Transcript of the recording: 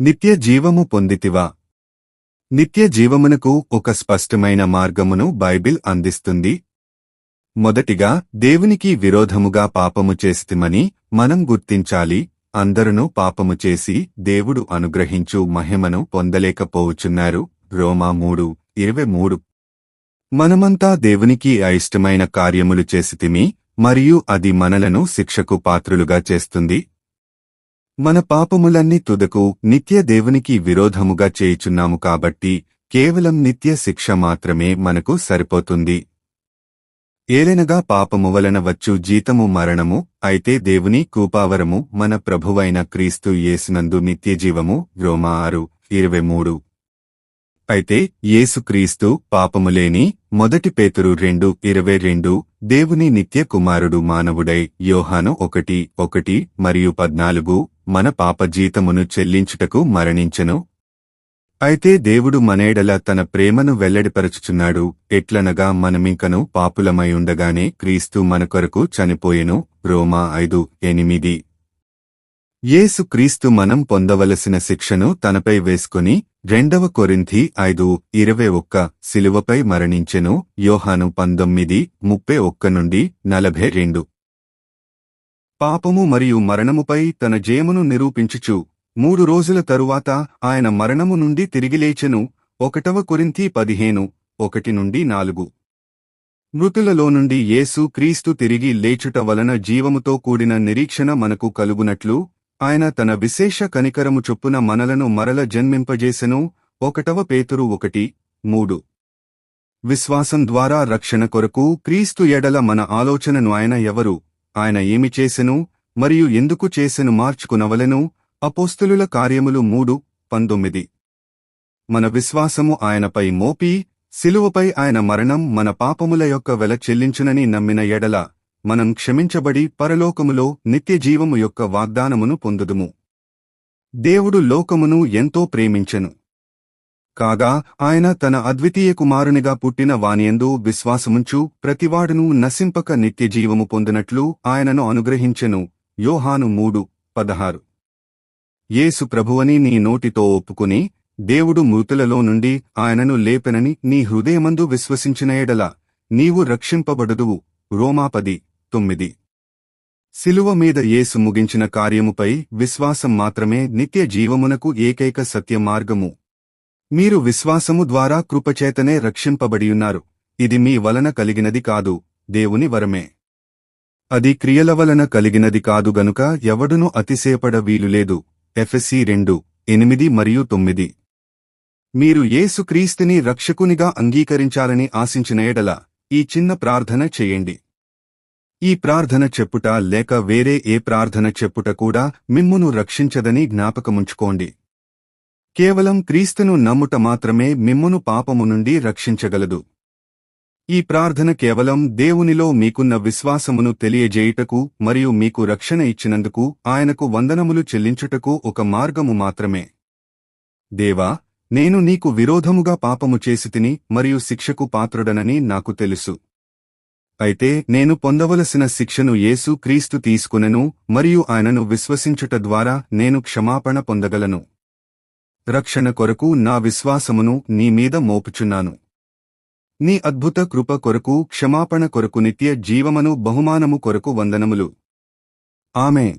నిత్య జీవము పొందితివా? నిత్య జీవమునకు ఒక స్పష్టమైన మార్గమును బైబిల్ అందిస్తుంది. మొదటిగా దేవునికి విరోధముగా పాపము చేస్తిమని మనం గుర్తించాలి. అందరును పాపము చేసి దేవుడు అనుగ్రహించు మహిమను పొందలేకపోవుచున్నారు రోమా మూడు ఇరవై మూడు. మనమంతా దేవునికి అయిష్టమైన కార్యములు చేసితిమి మరియు అది మనలను శిక్షకు పాత్రులుగా చేస్తుంది. మన పాపములన్నీ తుదకు నిత్య దేవునికి విరోధముగా చేయుచున్నాము కాబట్టి కేవలం నిత్య శిక్ష మాత్రమే మనకు సరిపోతుంది. ఏలెనగా పాపము వలన వచ్చు జీతము మరణము అయితే దేవుని కూపావరము మన ప్రభువైన క్రీస్తు యేసునందు నిత్యజీవము. రోమా ఆరు ఇరవై మూడు. అయితే యేసుక్రీస్తు పాపములేని మొదటి పేతురు రెండు ఇరవై రెండు దేవుని నిత్య కుమారుడు మానవుడై యోహాను ఒకటి ఒకటి మరియు పద్నాలుగు మన పాప జీతమును చెల్లించుటకు మరణించెను. అయితే దేవుడు మనేడల తన ప్రేమను వెల్లడిపరచుచున్నాడు. ఎట్లనగా మనమింకను పాపులమై ఉండగానే క్రీస్తు మన కొరకు చనిపోయెను. రోమా ఐదు ఎనిమిది. యేసు క్రీస్తు మనం పొందవలసిన శిక్షను తనపై వేసుకుని రెండవ కొరింథి ఐదు ఇరవై ఒక్క శిలువపై మరణించెను. యోహాను పంతొమ్మిది ముప్పై ఒక్క నుండి నలభై రెండు. పాపము మరియు మరణముపై తన జయమును నిరూపించుచు. మూడు రోజుల తరువాత ఆయన మరణము నుండి తిరిగిలేచెను ఒకటవ కొరింతి పదిహేను ఒకటి నుండి నాలుగు. మృతులలో నుండి యేసు క్రీస్తు తిరిగి లేచుట వలన జీవముతో కూడిన నిరీక్షణ మనకు కలుగునట్లు ఆయన తన విశేష కనికరము చొప్పున మనలను మరల జన్మింపజేసెను. ఒకటవ పేతురు ఒకటి మూడు. విశ్వాసం ద్వారా రక్షణ కొరకు క్రీస్తు ఎడల మన ఆలోచనను ఆయన ఎవరు ఆయన ఏమి చేసెను మరియు ఎందుకు చేసెను మార్చుకునవలెను అపోస్తులుల కార్యములు మూడు పంతొమ్మిది. మన విశ్వాసము ఆయనపై మోపి శిలువపై ఆయన మరణం మన పాపముల యొక్క వెల చెల్లించునని నమ్మిన ఎడల మనం క్షమించబడి పరలోకములో నిత్యజీవము యొక్క వాగ్దానమును పొందుదుము. దేవుడు లోకమును ఎంతో ప్రేమించెను. కాగా ఆయన తన అద్వితీయ కుమారునిగా పుట్టిన వానియందు విశ్వాసముంచు ప్రతివాడును నశింపక నిత్యజీవము పొందినట్లు ఆయనను అనుగ్రహించెను. యోహాను మూడు పదహారు. యేసు ప్రభువని నీ నోటితో ఒప్పుకుని దేవుడు మృతులలో నుండి ఆయనను లేపెనని నీ హృదయమందు విశ్వసించిన ఎడల నీవు రక్షింపబడుదువు. రోమాపది తొమ్మిది. శిలువ మీద యేసు ముగించిన కార్యముపై విశ్వాసం మాత్రమే నిత్య జీవమునకు ఏకైక సత్య మార్గము మీరు విశ్వాసము ద్వారా కృపచేతనే రక్షింపబడియున్నారు. ఇది మీ వలన కలిగినది కాదు దేవుని వరమే. అది క్రియల వలన కలిగినది కాదు గనుక ఎవడునూ అతిశయపడ వీలులేదు ఎఫ్ఎస్సి రెండు ఎనిమిది మరియు తొమ్మిది. మీరు యేసుక్రీస్తుని రక్షకునిగా అంగీకరించాలని ఆశించిన ఎడల ఈ చిన్న ప్రార్థన చేయండి. ఈ ప్రార్థన చెప్పుట లేక వేరే ఏ ప్రార్థన చెప్పుట కూడా మిమ్మును రక్షించదని జ్ఞాపకముంచుకోండి. కేవలం క్రీస్తును నమ్ముట మాత్రమే మిమ్మును పాపము నుండి రక్షించగలదు. ఈ ప్రార్థన కేవలం దేవునిలో మీకున్న విశ్వాసమును తెలియజేయుటకు మరియు మీకు రక్షణ ఇచ్చినందుకు ఆయనకు వందనములు చెల్లించుటకు ఒక మార్గము మాత్రమే. దేవా నేను నీకు విరోధముగా పాపము చేసితిని మరియు శిక్షకు పాత్రుడనని నాకు తెలుసు. అయితే నేను పొందవలసిన శిక్షను యేసు క్రీస్తు తీసుకునెను మరియు ఆయనను విశ్వసించుట ద్వారా నేను క్షమాపణ పొందగలను. రక్షణ కొరకు నా విశ్వాసమును నీ మీద మోపుచున్నాను. నీ అద్భుత కృప కొరకు క్షమాపణ కొరకు నిత్య జీవమను బహుమానము కొరకు వందనములు. ఆమె